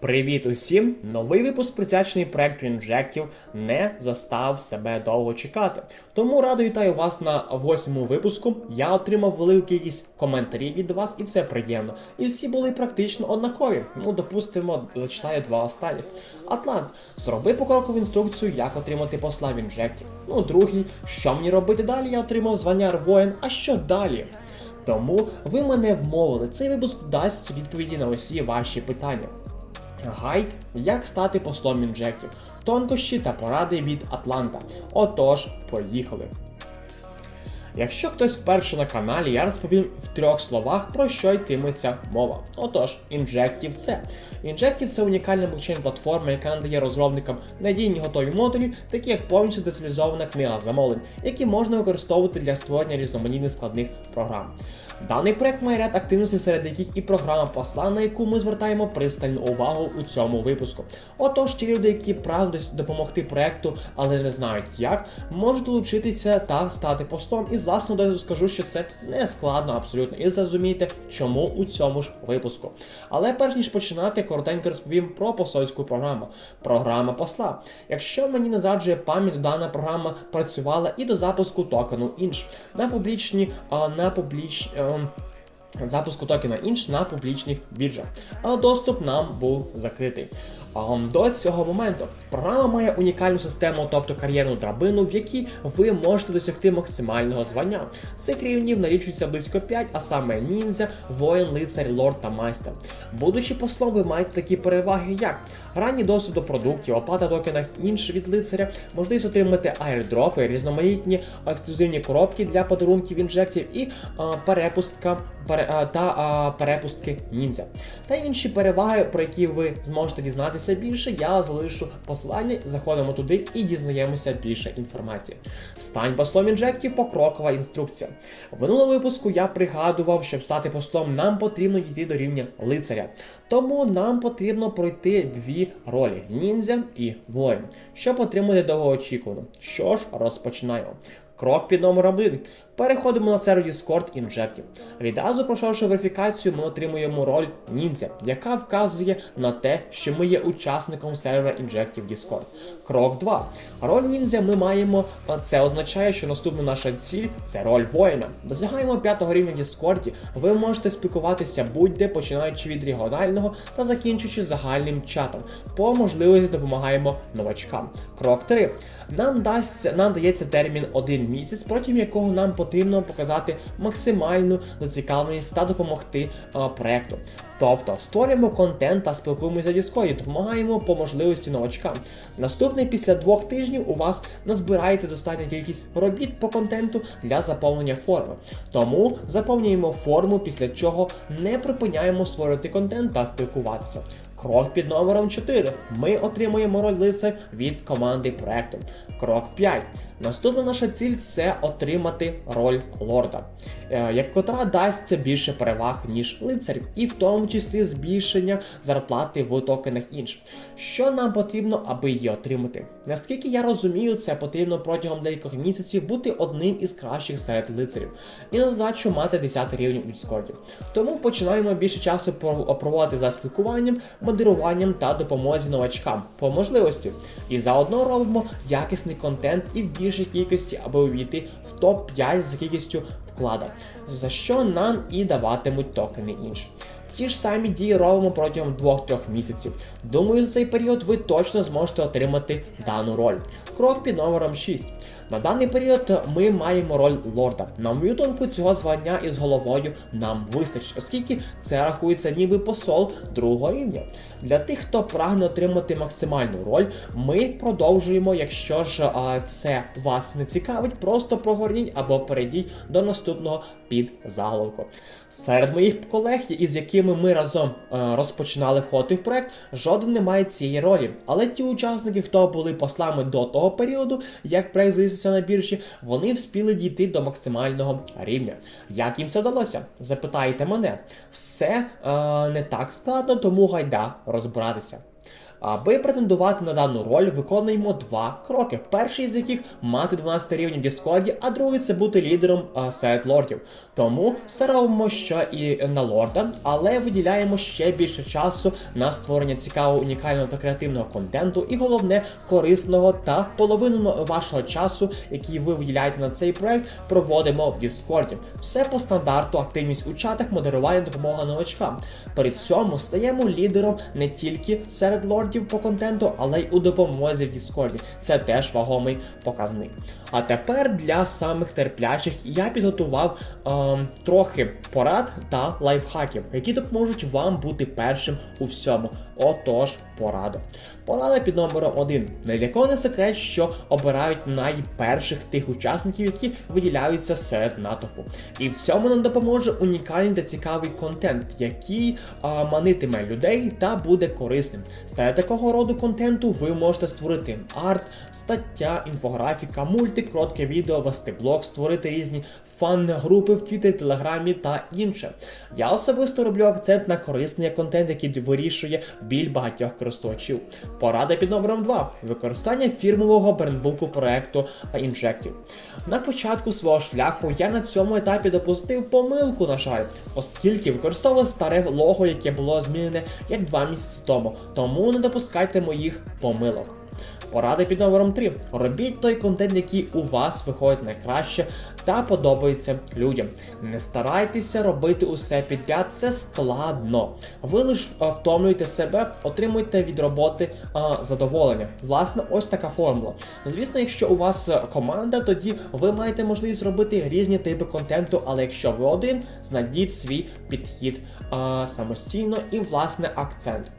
Привіт усім! Новий випуск присвячений проекту інжектів не застав себе довго чекати. Тому радо вітаю вас на восьмому випуску. Я отримав велику кількість коментарів від вас, і це приємно. І всі були практично однакові. Ну, допустимо, зачитаю два останніх. Атлант, зроби покрокову інструкцію, як отримати посла в інжекті. Ну, другий, що мені робити далі? Я отримав звання воїн. А що далі? Тому ви мене вмовили. Цей випуск дасть відповіді на усі ваші питання. Гайд, як стати послом інжектів, тонкощі та поради від Атланта. Отож, поїхали. Якщо хтось вперше на каналі, я розповім в трьох словах про що йтиметься мова. Отож, Injective це. Injective це унікальна блокчейн-платформа, яка надає розробникам надійні готові модулі, такі як повністю деталізована книга замовлень, які можна використовувати для створення різноманітних складних програм. Даний проект має ряд активностей, серед яких і програма посла, на яку ми звертаємо пристальну увагу у цьому випуску. Отож, ті люди, які прагнуть допомогти проекту, але не знають як, можуть долучитися та стати постом. І з власного досвіду скажу, що це не складно абсолютно. І зрозумієте, чому у цьому ж випуску. Але перш ніж починати, коротенько розповім про посольську програму. Програма посла. Якщо мені не заджує пам'ять, дана програма працювала і до запуску токену інш на публічні, на публічні. Запуску токена інш на публічних біржах, але доступ нам був закритий. До цього моменту програма має унікальну систему, тобто кар'єрну драбину, в якій ви можете досягти максимального звання. Цих рівнів налічується близько 5, а саме ніндзя, воїн, лицар, лорд та майстер. Будучи послом, ви маєте такі переваги, як ранній доступ до продуктів, оплата токенах інш від лицаря, можливість отримати айрдропи, різноманітні ексклюзивні коробки для подарунків інжектів і а, перепустка пере, та а, перепустки ніндзя. Та інші переваги, про які ви зможете дізнатися більше, я залишу посилання, заходимо туди і дізнаємося більше інформації. Стань послом інжектів покрокова інструкція. В минулому випуску я пригадував, щоб стати послом, нам потрібно дійти до рівня лицаря. Тому нам потрібно пройти дві ролі ніндзя і воїн, щоб отримати довгоочікувану. Що ж, розпочинаємо. Крок під номером 1. Переходимо на сервер Discord Injective. Відразу пройшовши верифікацію, ми отримуємо роль ніндзя, яка вказує на те, що ми є учасником сервера Injective Discord. Крок 2. Роль ніндзя ми маємо. Це означає, що наступна наша ціль це роль воїна. Досягаємо 5 рівня в Discord, ви можете спілкуватися будь-де, починаючи від регіонального та закінчуючи загальним чатом. По можливості допомагаємо новачкам. Крок 3. Нам дасть нам дається термін 1 місяць, протягом якого нам потрібно показати максимальну зацікавленість та допомогти а, проекту. Тобто створюємо контент та спілкуємося Discord, допомагаємо по можливості новачкам. Наступний після двох тижнів у вас назбирається достатня кількість робіт по контенту для заповнення форми. Тому заповнюємо форму, після чого не припиняємо створювати контент та спілкуватися. Крок під номером 4. Ми отримуємо роль від команди проекту. Крок 5. Наступна наша ціль це отримати роль лорда, е, як котра дасть більше переваг, ніж лицар, і в тому числі збільшення зарплати в токенах інш. Що нам потрібно, аби її отримати? Наскільки я розумію, це потрібно протягом деяких місяців бути одним із кращих серед лицарів, і на додачу мати 10 рівень у Discord. Тому починаємо більше часу проводити за спілкуванням, модеруванням та допомозі новачкам по можливості. І заодно робимо якісний контент і в більшій кількості, аби увійти в топ-5 за кількістю вкладок, за що нам і даватимуть токени інші. Ті ж самі дії робимо протягом 2-3 місяців. Думаю, за цей період ви точно зможете отримати дану роль. Крок під номером 6. На даний період ми маємо роль лорда. На мою думку, цього звання із головою нам вистачить, оскільки це рахується ніби посол другого рівня. Для тих, хто прагне отримати максимальну роль, ми продовжуємо. Якщо ж а, це вас не цікавить, просто прогорніть або перейдіть до наступного під заголовку. Серед моїх колег, із якими ми разом е, розпочинали входити в проект, жоден не має цієї ролі. Але ті учасники, хто були послами до того періоду, як проект з'явився на біржі, вони вспіли дійти до максимального рівня. Як їм це вдалося? Запитаєте мене. Все е, не так складно, тому гайда розбиратися. Аби претендувати на дану роль, виконуємо два кроки. Перший з яких мати 12 рівень в Діскорді, а другий це бути лідером а, серед лордів. Тому все робимо ще і на лорда, але виділяємо ще більше часу на створення цікавого, унікального та креативного контенту, і головне корисного та половину вашого часу, який ви виділяєте на цей проект, проводимо в Діскорді. Все по стандарту, активність у чатах, модерування, допомога новачкам. При цьому стаємо лідером не тільки серед лордів по контенту, але й у допомозі в Діскорді. Це теж вагомий показник. А тепер для самих терплячих я підготував ем, трохи порад та лайфхаків, які допоможуть вам бути першим у всьому. Отож, порада. Порада під номером 1. Не для кого не секрет, що обирають найперших тих учасників, які виділяються серед натовпу. І в цьому нам допоможе унікальний та цікавий контент, який а, манитиме людей та буде корисним. З такого роду контенту ви можете створити арт, стаття, інфографіка, мультик, коротке відео, вести блог, створити різні фан-групи в Твіттері, Телеграмі та інше. Я особисто роблю акцент на корисний контент, який вирішує біль багатьох користувачів. Порада під номером 2. Використання фірмового брендбуку проекту інжектів. На початку свого шляху я на цьому етапі допустив помилку, на жаль, оскільки використовував старе лого, яке було змінене як два місяці тому. Тому не допускайте моїх помилок. Порада під номером 3. Робіть той контент, який у вас виходить найкраще та подобається людям. Не старайтеся робити усе підряд, це складно. Ви лише втомлюєте себе, отримуєте від роботи а, задоволення. Власне, ось така формула. Звісно, якщо у вас команда, тоді ви маєте можливість робити різні типи контенту, але якщо ви один, знайдіть свій підхід а, самостійно і власне акцент.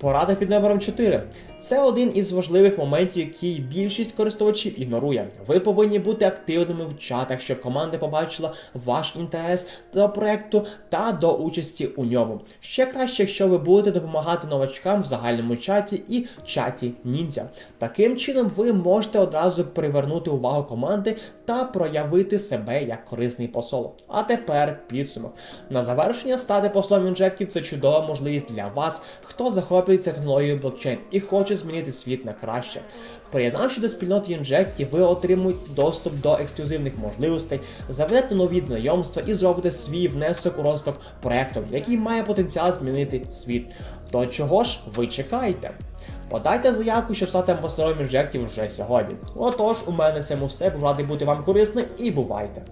Порада під номером 4. Це один із важливих моментів, який більшість користувачів ігнорує. Ви повинні бути активними в чатах, щоб команда побачила ваш інтерес до проекту та до участі у ньому. Ще краще, якщо ви будете допомагати новачкам в загальному чаті і чаті ніндзя. Таким чином, ви можете одразу привернути увагу команди та проявити себе як корисний посол. А тепер підсумок. На завершення стати послом інжектів це чудова можливість для вас, хто захоплюється технологією блокчейн і хоче змінити світ на краще. Приєднавши до спільноти інжектів, ви отримуєте доступ до ексклюзивних можливостей, заведете нові знайомства і зробите свій внесок у розвиток проекту, який має потенціал змінити світ. То чого ж ви чекаєте? Подайте заявку, щоб стати амбасадором інжектів вже сьогодні. Отож, у мене цьому все. Був радий бути вам корисним і бувайте!